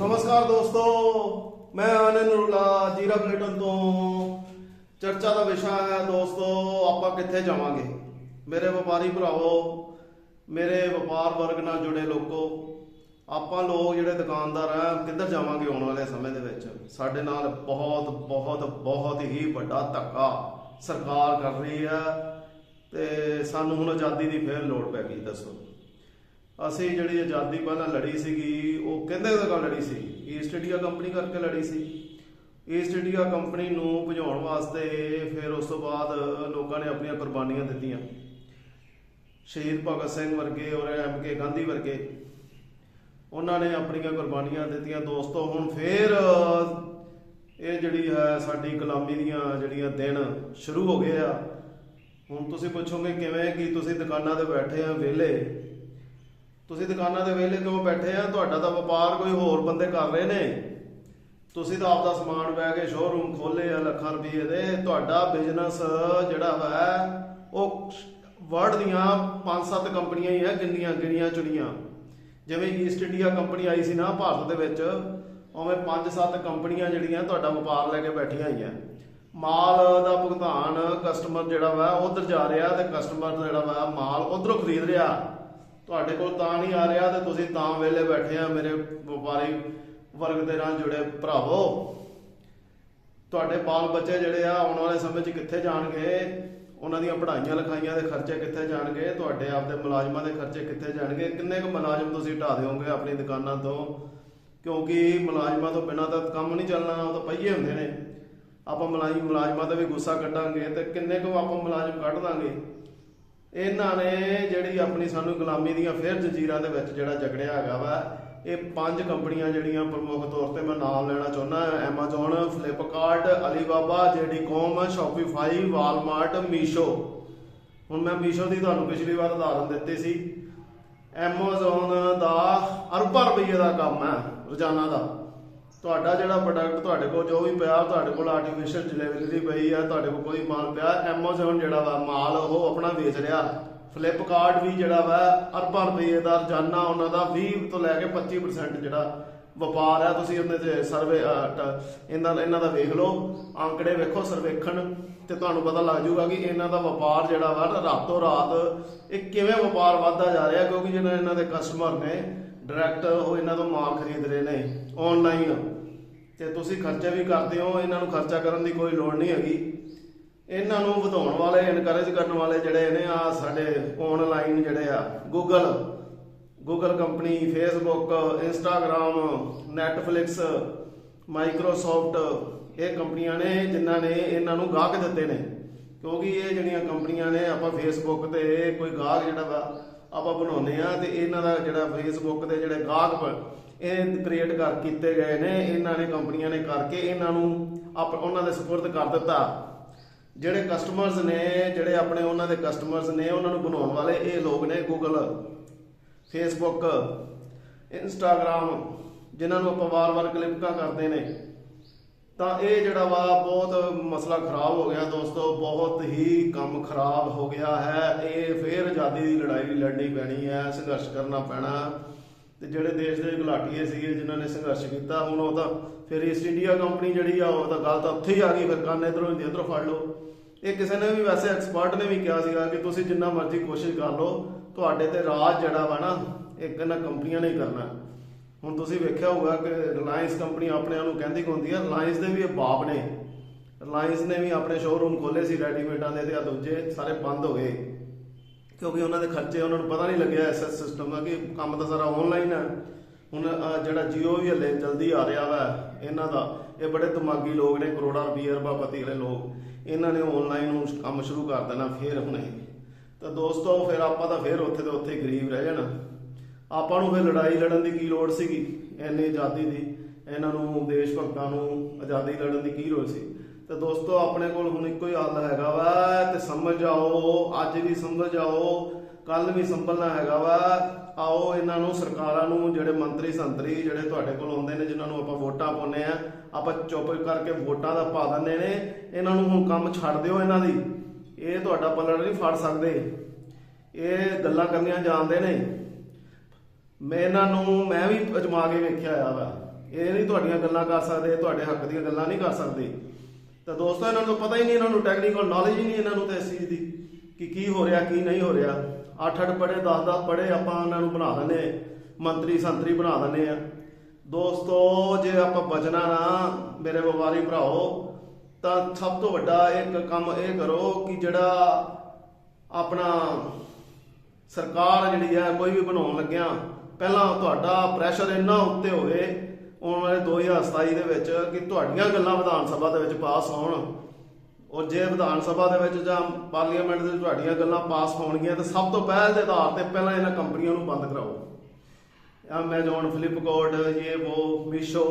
ਨਮਸਕਾਰ ਦੋਸਤੋ, ਮੈਂ ਆਨੰਦ ਨਰੂਲਾ ਜੀਰਾ ਪਲੇਟਨ ਤੋਂ। ਚਰਚਾ ਦਾ ਵਿਸ਼ਾ ਹੈ ਦੋਸਤੋ, ਆਪਾਂ ਕਿੱਥੇ ਜਾਵਾਂਗੇ? ਮੇਰੇ ਵਪਾਰੀ ਭਰਾਵੋ, ਮੇਰੇ ਵਪਾਰ ਵਰਗ ਨਾਲ ਜੁੜੇ ਲੋਕੋ, ਆਪਾਂ ਲੋਕ ਜਿਹੜੇ ਦੁਕਾਨਦਾਰ ਆ, ਕਿੱਧਰ ਜਾਵਾਂਗੇ ਆਉਣ ਵਾਲੇ ਸਮੇਂ ਦੇ ਵਿੱਚ? ਸਾਡੇ ਨਾਲ ਬਹੁਤ ਬਹੁਤ ਬਹੁਤ ਹੀ ਵੱਡਾ ਧੱਕਾ ਸਰਕਾਰ ਕਰ ਰਹੀ ਹੈ ਤੇ ਸਾਨੂੰ ਹੁਣ ਆਜ਼ਾਦੀ ਦੀ ਫੇਰ ਲੋੜ ਪੈ ਗਈ, ਦੱਸੋ। ਅਸੀਂ ਜਿਹੜੀ ਆਜ਼ਾਦੀ ਪਹਿਲਾਂ ਲੜੀ ਸੀਗੀ, ਉਹ ਕਹਿੰਦੇ ਤਾਂ ਲੜੀ ਸੀ ਈਸਟ ਇੰਡੀਆ ਕੰਪਨੀ ਕਰਕੇ ਲੜੀ ਸੀ। ਈਸਟ ਇੰਡੀਆ ਕੰਪਨੀ ਨੂੰ ਭਜਾਉਣ ਵਾਸਤੇ ਫਿਰ ਉਸ ਤੋਂ ਬਾਅਦ ਲੋਕਾਂ ਨੇ ਆਪਣੀਆਂ ਕੁਰਬਾਨੀਆਂ ਦਿੱਤੀਆਂ। ਸ਼ਹੀਦ ਭਗਤ ਸਿੰਘ ਵਰਗੇ ਔਰ ਐਮ ਕੇ ਗਾਂਧੀ ਵਰਗੇ, ਉਹਨਾਂ ਨੇ ਆਪਣੀਆਂ ਕੁਰਬਾਨੀਆਂ ਦਿੱਤੀਆਂ। ਦੋਸਤੋ, ਹੁਣ ਫੇਰ ਇਹ ਜਿਹੜੀ ਹੈ ਸਾਡੀ ਗੁਲਾਮੀ ਦੀਆਂ ਜਿਹੜੀਆਂ ਦਿਨ ਸ਼ੁਰੂ ਹੋ ਗਏ ਆ। ਹੁਣ ਤੁਸੀਂ ਪੁੱਛੋਗੇ ਕਿਵੇਂ ਕਿ ਤੁਸੀਂ ਦੁਕਾਨਾਂ ਤੇ ਬੈਠੇ ਆ ਵਿਹਲੇ ਤੁਸੀਂ ਦੁਕਾਨਾਂ ਦੇ ਵਿਹਲੇ ਕਿਉਂ ਬੈਠੇ ਆ? ਤੁਹਾਡਾ ਤਾਂ ਵਪਾਰ ਕੋਈ ਹੋਰ ਬੰਦੇ ਕਰ ਰਹੇ ਨੇ। ਤੁਸੀਂ ਤਾਂ ਆਪਦਾ ਸਮਾਨ ਬੈ ਕੇ ਸ਼ੋਰੂਮ ਖੋਲੇ ਆ ਲੱਖਾਂ ਰੁਪਏ ਦੇ। ਤੁਹਾਡਾ ਬਿਜ਼ਨਸ ਜਿਹੜਾ ਹੈ, ਉਹ ਵਰਲਡ ਦੀਆਂ ਪੰਜ ਸੱਤ ਕੰਪਨੀਆਂ ਹੀ ਆ, ਗਿਣੀਆਂ ਗਿਣੀਆਂ, ਚੁਣੀਆਂ। ਜਿਵੇਂ ਈਸਟ ਇੰਡੀਆ ਕੰਪਨੀ ਆਈ ਸੀ ਨਾ ਭਾਰਤ ਦੇ ਵਿੱਚ, ਉਵੇਂ ਪੰਜ ਸੱਤ ਕੰਪਨੀਆਂ ਜਿਹੜੀਆਂ ਤੁਹਾਡਾ ਵਪਾਰ ਲੈ ਕੇ ਬੈਠੀਆਂ ਹੀ ਹੋਈਆਂ। ਮਾਲ ਦਾ ਭੁਗਤਾਨ ਕਸਟਮਰ ਜਿਹੜਾ ਵਾ, ਉਧਰ ਜਾ ਰਿਹਾ ਤੇ ਕਸਟਮਰ ਜਿਹੜਾ ਵਾ ਮਾਲ ਉਧਰੋਂ ਖਰੀਦ ਰਿਹਾ। ਤੁਹਾਡੇ ਕੋਲ ਤਾਂ ਨਹੀਂ ਆ ਰਿਹਾ ਤੇ ਤੁਸੀਂ ਤਾਂ ਵੇਲੇ ਬੈਠੇ ਆ, ਮੇਰੇ ਵਪਾਰੀ ਵਰਗ ਦੇ ਨਾਲ ਜੁੜੇ ਭਰਾਵੋ। ਤੁਹਾਡੇ ਬਾਲ ਬੱਚੇ ਜਿਹੜੇ ਆ, ਆਉਣ ਵਾਲੇ ਸਮੇਂ 'ਚ ਕਿੱਥੇ ਜਾਣਗੇ? ਉਹਨਾਂ ਦੀਆਂ ਪੜ੍ਹਾਈਆਂ ਲਿਖਾਈਆਂ ਦੇ ਖਰਚੇ ਕਿੱਥੇ ਜਾਣਗੇ? ਤੁਹਾਡੇ ਆਪਦੇ ਮੁਲਾਜ਼ਮਾਂ ਦੇ ਖਰਚੇ ਕਿੱਥੇ ਜਾਣਗੇ? ਕਿੰਨੇ ਕੁ ਮੁਲਾਜ਼ਮ ਤੁਸੀਂ ਢਾ ਦਿਓਗੇ ਆਪਣੀ ਦੁਕਾਨਾਂ ਤੋਂ? ਕਿਉਂਕਿ ਮੁਲਾਜ਼ਮਾਂ ਤੋਂ ਬਿਨਾਂ ਤਾਂ ਕੰਮ ਨਹੀਂ ਚੱਲਣਾ, ਉਹ ਤਾਂ ਪਈਏ ਹੁੰਦੇ ਨੇ। ਆਪਾਂ ਮੁਲਾਜ਼ਮ ਮੁਲਾਜ਼ਮਾਂ ਤੇ ਵੀ ਗੁੱਸਾ ਕੱਢਾਂਗੇ ਤੇ ਕਿੰਨੇ ਕੁ ਆਪਾਂ ਮੁਲਾਜ਼ਮ ਕੱਢ ਦਾਂਗੇ? ਇਹਨਾਂ ਨੇ ਜਿਹੜੀ ਆਪਣੀ ਸਾਨੂੰ ਗੁਲਾਮੀ ਦੀਆਂ ਫਿਰ ਜੰਜੀਰਾਂ ਦੇ ਵਿੱਚ ਜਿਹੜਾ ਜਕੜਿਆ ਹੈਗਾ ਵਾ, ਇਹ ਪੰਜ ਕੰਪਨੀਆਂ ਜਿਹੜੀਆਂ ਪ੍ਰਮੁੱਖ ਤੌਰ ਤੇ ਮੈਂ ਨਾਮ ਲੈਣਾ ਚਾਹੁੰਦਾ Amazon, Flipkart, Alibaba JD.com Shopify, Walmart, Meesho ਹੁਣ ਮੈਂ Meesho ਦੀ ਤੁਹਾਨੂੰ ਪਿਛਲੀ ਵਾਰ ਉਦਾਹਰਨ ਦਿੱਤੀ ਸੀ। Amazon ਦਾ ਅਰਬਾਂ ਰੁਪਏ ਦਾ ਕੰਮ ਹੈ, ਰੋਜ਼ਾਨਾ ਦਾ। ਤੁਹਾਡਾ ਜਿਹੜਾ ਪ੍ਰੋਡਕਟ ਤੁਹਾਡੇ ਕੋਲ, ਜੋ ਵੀ ਪਿਆ, ਤੁਹਾਡੇ ਕੋਲ ਆਰਟੀਫੀਸ਼ੀਅਲ ਡਿਲੀਵਰੀ ਪਈ ਆ, ਤੁਹਾਡੇ ਕੋਲ ਕੋਈ ਮਾਲ ਪਿਆ, Amazon ਜਿਹੜਾ ਵਾ ਮਾਲ ਉਹ ਆਪਣਾ ਵੇਚ ਰਿਹਾ। ਫਲਿੱਪਕਾਰਟ ਵੀ ਜਿਹੜਾ ਵਾ ਅਰਬਾਂ ਰੁਪਏ ਦਾ ਰੋਜ਼ਾਨਾ ਉਹਨਾਂ ਦਾ 20 ਤੋਂ ਲੈ ਕੇ 25% ਜਿਹੜਾ ਵਪਾਰ ਹੈ ਤੁਸੀਂ ਉਹਦੇ ਤੇ ਸਰਵੇ ਇਹਨਾਂ ਇਹਨਾਂ ਦਾ ਵੇਖ ਲਓ। ਅੰਕੜੇ ਵੇਖੋ, ਸਰਵੇਖਣ, ਤੇ ਤੁਹਾਨੂੰ ਪਤਾ ਲੱਗ ਜਾਊਗਾ ਕਿ ਇਹਨਾਂ ਦਾ ਵਪਾਰ ਜਿਹੜਾ ਵਾ ਰਾਤੋਂ ਰਾਤ ਇਹ ਕਿਵੇਂ ਵਪਾਰ ਵਧਦਾ ਜਾ ਰਿਹਾ, ਕਿਉਂਕਿ ਜਿਹਨਾਂ ਇਹਨਾਂ ਦੇ ਕਸਟਮਰ ਨੇ ਡਾਇਰੈਕਟ ਉਹ ਇਹਨਾਂ ਤੋਂ ਮਾਲ ਖਰੀਦ ਰਹੇ ਨੇ ਆਨਲਾਈਨ ਤੇ ਤੁਸੀਂ ਖਰਚੇ ਵੀ ਕਰਦੇ ਹੋ, ਇਹਨਾਂ ਨੂੰ ਖਰਚਾ ਕਰਨ ਦੀ ਕੋਈ ਲੋੜ ਨਹੀਂ ਹੈਗੀ। ਇਹਨਾਂ ਨੂੰ ਵਧਾਉਣ ਵਾਲੇ ਇਨਕਰੇਜ ਕਰਨ ਵਾਲੇ ਜਿਹੜੇ ਨੇ, ਆ ਸਾਡੇ ਆਨਲਾਈਨ ਜਿਹੜੇ ਆ Google Google company Facebook Instagram Netflix Microsoft ਇਹ ਕੰਪਨੀਆਂ ਨੇ ਜਿਨ੍ਹਾਂ ਨੇ ਇਹਨਾਂ ਨੂੰ ਗਾਹਕ ਦਿੱਤੇ ਨੇ। ਕਿਉਂਕਿ ਇਹ ਜਿਹੜੀਆਂ ਕੰਪਨੀਆਂ ਨੇ, ਆਪਾਂ ਫੇਸਬੁੱਕ ਤੇ ਕੋਈ ਗਾਹਕ ਜਿਹੜਾ ਵਾ ਆਪਾਂ ਬਣਾਉਂਦੇ ਆ ਤੇ ਇਹਨਾਂ ਦਾ ਜਿਹੜਾ ਫੇਸਬੁੱਕ ਦੇ ਜਿਹੜੇ ਗਾਹਕ ਇਹ ਕ੍ਰੀਏਟ ਕਰ ਕੀਤੇ ਗਏ ਨੇ, ਇਹਨਾਂ ਨੇ ਕੰਪਨੀਆਂ ਨੇ ਕਰਕੇ ਇਹਨਾਂ ਨੂੰ ਆਪ, ਉਹਨਾਂ ਦੇ ਸਪੁਰਦ ਕਰ ਦਿੱਤਾ। ਜਿਹੜੇ ਕਸਟਮਰਸ ਨੇ, ਜਿਹੜੇ ਆਪਣੇ ਉਹਨਾਂ ਦੇ ਕਸਟਮਰਸ ਨੇ, ਉਹਨਾਂ ਨੂੰ ਬਣਾਉਣ ਵਾਲੇ ਇਹ ਲੋਕ ਨੇ ਗੂਗਲ ਫੇਸਬੁੱਕ ਇੰਸਟਾਗ੍ਰam ਜਿਨ੍ਹਾਂ ਨੂੰ ਆਪਾਂ ਵਾਰ-ਵਾਰ ਕਲਿੱਕਾਂ ਕਰਦੇ ਨੇ। ਤਾਂ ਇਹ ਜਿਹੜਾ ਵਾ ਬਹੁਤ ਮਸਲਾ ਖਰਾਬ ਹੋ ਗਿਆ ਦੋਸਤੋ, ਬਹੁਤ ਹੀ ਕੰਮ ਖਰਾਬ ਹੋ ਗਿਆ ਹੈ। ਇਹ ਫੇਰ ਆਜ਼ਾਦੀ ਦੀ ਲੜਾਈ ਲੜਨੀ ਪੈਣੀ ਹੈ, ਸੰਘਰਸ਼ ਕਰਨਾ ਪੈਣਾ। ਤੇ ਜਿਹੜੇ ਦੇਸ਼ ਦੇ ਗੁਲਾਟੀਏ ਸੀਗੇ ਜਿਨ੍ਹਾਂ ਨੇ ਸੰਘਰਸ਼ ਕੀਤਾ, ਹੁਣ ਉਹ ਤਾਂ ਫਿਰ ਈਸਟ ਇੰਡੀਆ ਕੰਪਨੀ ਜਿਹੜੀ ਆ, ਉਹ ਤਾਂ ਗੱਲ ਤਾਂ ਉੱਥੇ ਹੀ ਆ ਗਈ, ਫਿਰ ਕੰਨ ਇਧਰੋਂ ਹੁੰਦੀ ਇਧਰੋਂ ਫੜ ਲਓ। ਇਹ ਕਿਸੇ ਨੇ ਵੀ ਵੈਸੇ ਐਕਸਪਰਟ ਨੇ ਵੀ ਕਿਹਾ ਸੀਗਾ ਕਿ ਤੁਸੀਂ ਜਿੰਨਾ ਮਰਜ਼ੀ ਕੋਸ਼ਿਸ਼ ਕਰ ਲਓ, ਤੁਹਾਡੇ ਤੇ ਰਾਜ ਜਿਹੜਾ ਵਾ ਨਾ ਇਹ ਇਹਨਾਂ ਕੰਪਨੀਆਂ ਨੇ ਹੀ ਕਰਨਾ। ਹੁਣ ਤੁਸੀਂ ਵੇਖਿਆ ਹੋਊਗਾ ਕਿ ਰਿਲਾਇੰਸ ਕੰਪਨੀ ਆਪਣੇ ਆਪ ਨੂੰ ਕਹਿੰਦੀ ਹੁੰਦੀ ਹੈ ਰਿਲਾਇੰਸ ਦੇ ਵੀ ਇਹ ਬਾਪ ਨੇ। ਰਿਲਾਇੰਸ ਨੇ ਵੀ ਆਪਣੇ ਸ਼ੋਰੂਮ ਖੋਲੇ ਸੀ ਰੈਡੀਮੇਡਾਂ ਦੇ ਤੇ ਆ ਦੂਜੇ ਸਾਰੇ ਬੰਦ ਹੋ ਗਏ। ਕਿਉਂਕਿ ਉਹਨਾਂ ਦੇ ਖਰਚੇ ਉਹਨਾਂ ਨੂੰ ਪਤਾ ਨਹੀਂ ਲੱਗਿਆ ਐਸ ਸਿਸਟਮ ਦਾ ਕਿ ਕੰਮ ਤਾਂ ਸਾਰਾ ਆਨਲਾਈਨ ਹੈ ਹੁਣ ਜਿਹੜਾ ਜੀਓ ਵੀ ਹਲੇ ਜਲਦੀ ਆ ਰਿਹਾ ਵਾ, ਇਹਨਾਂ ਦਾ, ਇਹ ਬੜੇ ਦਿਮਾਗੀ ਲੋਕ ਨੇ, ਕਰੋੜਾਂ ਰੁਪਏ ਅਰਬਾਪਤੀ ਵਾਲੇ ਲੋਕ। ਇਹਨਾਂ ਨੇ ਆਨਲਾਈਨ ਨੂੰ ਕੰਮ ਸ਼ੁਰੂ ਕਰ ਦੇਣਾ, ਫੇਰ ਹੁਣੇ ਤਾਂ ਦੋਸਤੋ, ਫਿਰ ਆਪਾਂ ਤਾਂ ਫੇਰ ਉੱਥੇ ਦੇ ਉੱਥੇ ਗਰੀਬ ਰਹਿ ਜਾਣਾ। ਆਪਾਂ ਨੂੰ ਫਿਰ ਲੜਾਈ ਲੜਨ ਦੀ ਕੀ ਲੋੜ ਸੀਗੀ? ਇੰਨੀ ਆਜ਼ਾਦੀ ਦੀ, ਇਹਨਾਂ ਨੂੰ ਦੇਸ਼ ਭਗਤਾਂ ਨੂੰ ਆਜ਼ਾਦੀ ਲੜਨ ਦੀ ਕੀ ਲੋੜ ਸੀ? ਤੇ ਦੋਸਤੋ, ਆਪਣੇ ਕੋਲ ਹੁਣ ਇੱਕੋ ਹੀ ਹੱਲ ਹੈਗਾ ਵਾ, ਤੇ ਸਮਝ ਜਾਓ, ਅੱਜ ਵੀ ਸਮਝ ਜਾਓ ਕੱਲ ਵੀ ਸੰਭਲਣਾ ਹੈਗਾ ਵਾ। ਆਓ, ਇਹਨਾਂ ਨੂੰ ਸਰਕਾਰਾਂ ਨੂੰ, ਜਿਹੜੇ ਮੰਤਰੀ ਸੰਤਰੀ ਜਿਹੜੇ ਤੁਹਾਡੇ ਕੋਲ ਆਉਂਦੇ ਨੇ, ਜਿਨ੍ਹਾਂ ਨੂੰ ਆਪਾਂ ਵੋਟਾਂ ਪਾਉਂਦੇ ਆ ਆਪਾਂ ਚੁੱਪ ਕਰਕੇ ਵੋਟਾਂ ਦਾ ਪਾ ਦਿੰਦੇ ਨੇ, ਇਹਨਾਂ ਨੂੰ ਹੁਣ ਕੰਮ ਛੱਡ ਦਿਓ ਇਹਨਾਂ ਦੀ। ਇਹ ਤੁਹਾਡਾ ਪੱਲੜ ਨਹੀਂ ਫੜ ਸਕਦੇ। ਇਹ ਗੱਲਾਂ ਕਰਨੀਆਂ ਜਾਣਦੇ ਨੇ। ਮੈਂ ਇਹਨਾਂ ਨੂੰ, ਮੈਂ ਵੀ ਅਜਮਾ ਕੇ ਵੇਖਿਆ ਆ ਵਾ। ਇਹ ਨਹੀਂ ਤੁਹਾਡੀਆਂ ਗੱਲਾਂ ਕਰ ਸਕਦੇ, ਤੁਹਾਡੇ ਹੱਕ ਦੀਆਂ ਗੱਲਾਂ ਨਹੀਂ ਕਰ ਸਕਦੇ। ਤਾਂ ਦੋਸਤੋ, ਇਹਨਾਂ ਨੂੰ ਪਤਾ ਹੀ ਨਹੀਂ, ਇਹਨਾਂ ਨੂੰ ਟੈਕਨੀਕਲ ਨੌਲੇਜ ਹੀ ਨਹੀਂ ਇਹਨਾਂ ਨੂੰ ਤੇ ਇਸ ਚੀਜ਼ ਦੀ, ਕਿ ਕੀ ਹੋ ਰਿਹਾ, ਕੀ ਨਹੀਂ ਹੋ ਰਿਹਾ। ਅੱਠ ਅੱਠ ਪੜੇ 10 10 ਪੜੇ ਆਪਾਂ ਇਹਨਾਂ ਨੂੰ ਬਣਾ ਦਿੰਦੇ ਮੰਤਰੀ, ਸੰਤਰੀ ਬਣਾ ਦਿੰਦੇ ਆ ਦੋਸਤੋ, ਜੇ ਆਪਾਂ ਬਚਣਾ ਨਾ, ਮੇਰੇ ਵਪਾਰੀ ਭਰਾਓ, ਤਾਂ ਸਭ ਤੋਂ ਵੱਡਾ ਇੱਕ ਕੰਮ ਇਹ ਕਰੋ ਕਿ ਜਿਹੜਾ ਆਪਣਾ ਸਰਕਾਰ ਜਿਹੜੀ ਆ, ਕੋਈ ਵੀ ਬਣਾਉਣ ਲੱਗਿਆ ਪਹਿਲਾਂ ਤੁਹਾਡਾ ਪ੍ਰੈਸ਼ਰ ਇੰਨਾ ਉੱਤੇ ਹੋਵੇ, ਆਉਣ ਵਾਲੇ 2027 ਦੇ ਵਿੱਚ ਕਿ ਤੁਹਾਡੀਆਂ ਗੱਲਾਂ ਵਿਧਾਨ ਸਭਾ ਦੇ ਵਿੱਚ ਪਾਸ ਹੋਣ। ਔਰ ਜੇ ਵਿਧਾਨ ਸਭਾ ਦੇ ਵਿੱਚ ਜਾਂ ਪਾਰਲੀਮੈਂਟ ਦੇ ਤੁਹਾਡੀਆਂ ਗੱਲਾਂ ਪਾਸ ਹੋਣਗੀਆਂ, ਤਾਂ ਸਭ ਤੋਂ ਪਹਿਲ ਦੇ ਆਧਾਰ ਤੇ ਪਹਿਲਾਂ ਇਹਨਾਂ ਕੰਪਨੀਆਂ ਨੂੰ ਬੰਦ ਕਰਾਓ। ਐਮਾਜ਼ੋਨ ਫਲਿੱਪਕਾਰਟ ਇਹ ਉਹ ਮੀਸ਼ੋ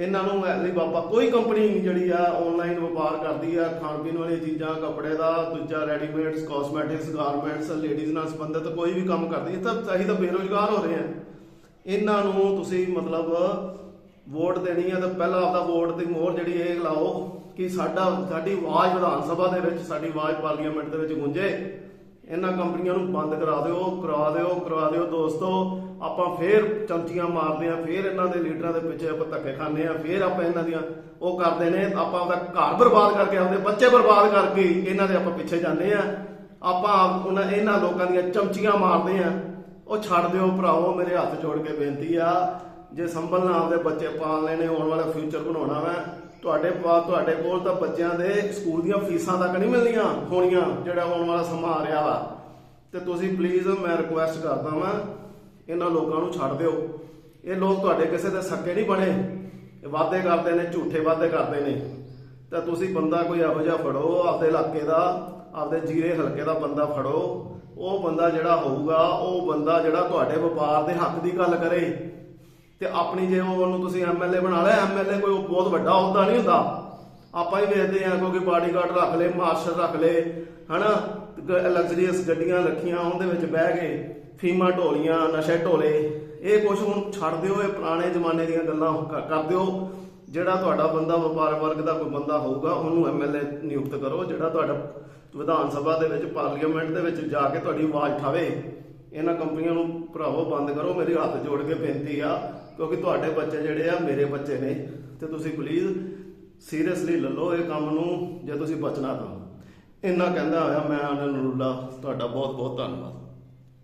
ਇਹਨਾਂ ਨੂੰ ਐਲੀ ਬਾਬਾ, ਕੋਈ ਕੰਪਨੀ ਜਿਹੜੀ ਆ ਆਨਲਾਈਨ ਵਪਾਰ ਕਰਦੀ ਆ, ਖਾਣ ਪੀਣ ਵਾਲੀਆਂ ਚੀਜ਼ਾਂ, ਕੱਪੜੇ ਦਾ, ਦੂਜਾ ਰੈਡੀਮੇਡਸ ਕਾਸਮੈਟਿਕਸ ਗਾਰਮੈਂਟਸ ਲੇਡੀਜ਼ ਨਾਲ ਸੰਬੰਧਿਤ ਕੋਈ ਵੀ ਕੰਮ ਕਰਦੀ, ਇਹ ਤਾਂ ਚਾਹੀ ਤਾਂ ਬੇਰੋਜ਼ਗਾਰ ਹੋ ਰਹੇ ਆ ਇਹਨਾਂ ਨੂੰ ਤੁਸੀਂ ਮਤਲਬ ਵੋਟ ਦੇਣੀ ਆ ਤਾਂ ਪਹਿਲਾਂ ਆਪਦਾ ਵੋਟ ਦੀ ਮੋਹਰ ਜਿਹੜੀ ਇਹ ਲਾਓ ਕਿ ਸਾਡਾ, ਸਾਡੀ ਆਵਾਜ਼ ਵਿਧਾਨ ਸਭਾ ਦੇ ਵਿੱਚ, ਸਾਡੀ ਆਵਾਜ਼ ਪਾਰਲੀਮੈਂਟ ਦੇ ਵਿੱਚ ਗੂੰਜੇ। ਇਹਨਾਂ ਕੰਪਨੀਆਂ ਨੂੰ ਬੰਦ ਕਰਾ ਦਿਓ ਕਰਾ ਦਿਓ ਕਰਾ ਦਿਓ ਦੋਸਤੋ। ਆਪਾਂ ਫੇਰ ਚਮਚੀਆਂ ਮਾਰਦੇ ਆ, ਫੇਰ ਇਹਨਾਂ ਦੇ ਲੀਡਰਾਂ ਦੇ ਪਿੱਛੇ ਆਪਾਂ ਧੱਕੇ ਖਾਂਦੇ ਆ, ਫੇਰ ਆਪਾਂ ਇਹਨਾਂ ਦੀਆਂ ਉਹ ਕਰਦੇ ਨੇ, ਆਪਾਂ ਆਪਦਾ ਘਰ ਬਰਬਾਦ ਕਰਕੇ ਆਪਦੇ ਬੱਚੇ ਬਰਬਾਦ ਕਰਕੇ ਇਹਨਾਂ ਦੇ ਆਪਾਂ ਪਿੱਛੇ ਜਾਂਦੇ ਆ। ਆਪਾਂ ਉਹਨਾਂ, ਇਹਨਾਂ ਲੋਕਾਂ ਦੀਆਂ ਚਮਚੀਆਂ ਮਾਰਦੇ ਆ। ਉਹ ਛੱਡ ਦਿਓ ਭਰਾਓ ਮੇਰੇ ਹੱਥ ਜੋੜ ਕੇ ਬੇਨਤੀ ਆ, ਜੇ ਸੰਭਲਣਾ ਆਪਦੇ ਬੱਚੇ ਪਾਲ ਲੈਣੇ, ਆਉਣ ਵਾਲਾ ਫਿਊਚਰ ਬਣਾਉਣਾ ਵਾ, ਤੁਹਾਡੇ ਪਾ, ਤੁਹਾਡੇ ਕੋਲ ਤਾਂ ਬੱਚਿਆਂ ਦੇ ਸਕੂਲ ਦੀਆਂ ਫੀਸਾਂ ਤੱਕ ਨਹੀਂ ਮਿਲਦੀਆਂ ਹੋਣੀਆਂ, ਜਿਹੜਾ ਆਉਣ ਵਾਲਾ ਸਮਾਂ ਆ ਰਿਹਾ ਵਾ। ਤੇ ਤੁਸੀਂ ਪਲੀਜ਼ ਮੈਂ ਰਿਕੁਐਸਟ ਕਰਦਾ ਵਾਂ ਇਹਨਾਂ ਲੋਕਾਂ ਨੂੰ ਛੱਡ ਦਿਓ। ਇਹ ਲੋਕ ਤੁਹਾਡੇ ਕਿਸੇ ਦੇ ਸੱਕੇ ਨਹੀਂ ਬਣੇ। ਇਹ ਵਾਅਦੇ ਕਰਦੇ ਨੇ, ਝੂਠੇ ਵਾਅਦੇ ਕਰਦੇ ਨੇ। ਤਾਂ ਤੁਸੀਂ ਬੰਦਾ ਕੋਈ ਇਹੋ ਜਿਹਾ ਫੜੋ, ਆਪਦੇ ਇਲਾਕੇ ਦਾ, ਆਪਦੇ ਜੀਰੇ ਹਲਕੇ ਦਾ ਬੰਦਾ ਫੜੋ। ਉਹ ਬੰਦਾ ਜਿਹੜਾ ਹੋਊਗਾ, ਉਹ ਬੰਦਾ ਜਿਹੜਾ ਤੁਹਾਡੇ ਵਪਾਰ ਦੇ ਹੱਕ ਦੀ ਗੱਲ ਕਰੇ। ਤੇ ਆਪਣੀ ਜੇ ਉਹਨੂੰ ਤੁਸੀਂ ਐਮਐਲਏ ਬਣਾ ਲਿਆ ਐਮਐਲਏ ਕੋਈ ਬਹੁਤ ਵੱਡਾ ਅਹੁਦਾ ਨਹੀਂ ਹੁੰਦਾ। ਆਪਾਂ ਹੀ ਵੇਖਦੇ ਆ ਕਿਉਂਕਿ ਬਾਡੀਗਾਰਡ ਰੱਖ ਲਏ ਮਾਰਸ਼ਲ ਰੱਖ ਲਏ, ਹਨਾ? ਲਗਜ਼ਰੀਅਸ ਗੱਡੀਆਂ ਰੱਖੀਆਂ, ਉਹਦੇ ਵਿੱਚ ਬਹਿ ਕੇ ਫੀਮਾ ਢੋਲੀਆਂ, ਨਸ਼ੇ ਢੋਲੇ, ਇਹ ਕੁਝ ਹੁਣ ਛੱਡ ਦਿਓ, ਇਹ ਪੁਰਾਣੇ ਜ਼ਮਾਨੇ ਦੀਆਂ ਗੱਲਾਂ ਕ- ਕਰ ਦਿਓ। ਜਿਹੜਾ ਤੁਹਾਡਾ ਬੰਦਾ ਵਪਾਰ ਵਰਗ ਦਾ ਕੋਈ ਬੰਦਾ ਹੋਊਗਾ, ਉਹਨੂੰ ਐਮਐਲਏ ਨਿਯੁਕਤ ਕਰੋ, ਜਿਹੜਾ ਤੁਹਾਡਾ ਵਿਧਾਨ ਸਭਾ ਦੇ ਵਿੱਚ, ਪਾਰਲੀਮੈਂਟ ਦੇ ਵਿੱਚ ਜਾ ਕੇ ਤੁਹਾਡੀ ਆਵਾਜ਼ ਉਠਾਵੇ। ਇਹਨਾਂ ਕੰਪਨੀਆਂ ਨੂੰ ਭਰਾਵੋ ਬੰਦ ਕਰੋ, ਮੇਰੇ ਹੱਥ ਜੋੜ ਕੇ ਬੇਨਤੀ ਆ, ਕਿਉਂਕਿ ਤੁਹਾਡੇ ਬੱਚੇ ਜਿਹੜੇ ਆ, ਮੇਰੇ ਬੱਚੇ ਨੇ, ਤੇ ਤੁਸੀਂ ਪਲੀਜ਼ ਸੀਰੀਅਸਲੀ ਲੱਲੋ ਇਹ ਕੰਮ ਨੂੰ, ਜੇ ਤੁਸੀਂ ਬਚਣਾ ਤਾਂ। ਇੰਨਾ ਕਹਿੰਦਾ ਹੋਇਆ ਮੈਂ ਅਨੰਦ ਨੂਰਲਾ ਤੁਹਾਡਾ ਬਹੁਤ ਬਹੁਤ ਧੰਨਵਾਦ।